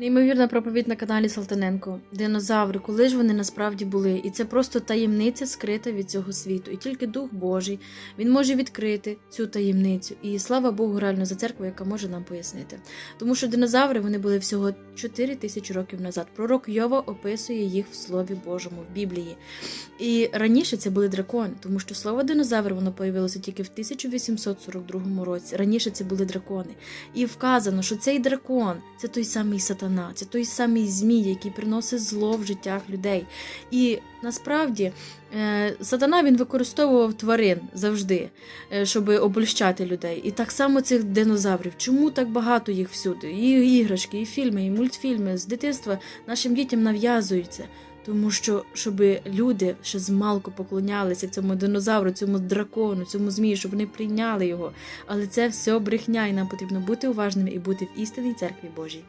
Неймовірна проповідь на каналі Салтаненко. Динозаври, коли ж вони насправді були? І це просто таємниця скрита від цього світу. І тільки Дух Божий він може відкрити цю таємницю. І слава Богу, реально за церкву, яка може нам пояснити. Тому що динозаври вони були всього 4 тисячі років назад. Пророк Йова описує їх в Слові Божому в Біблії. І раніше це були дракони, тому що слово динозавр воно появилося тільки в 1842 році. Раніше це були дракони. І вказано, що цей дракон це той самий сатана, це той самий змій, який приносить зло в життях людей. І насправді е, сатана він використовував тварин завжди, е, щоб обольщати людей. І так само цих динозаврів. Чому так багато їх всюди? І іграшки, і фільми, і мультфільми з дитинства нашим дітям нав'язуються. Тому що, щоб люди ще змалку поклонялися цьому динозавру, цьому дракону, цьому змію, щоб вони прийняли його. Але це все брехня, і нам потрібно бути уважними і бути в істинній церкві Божій.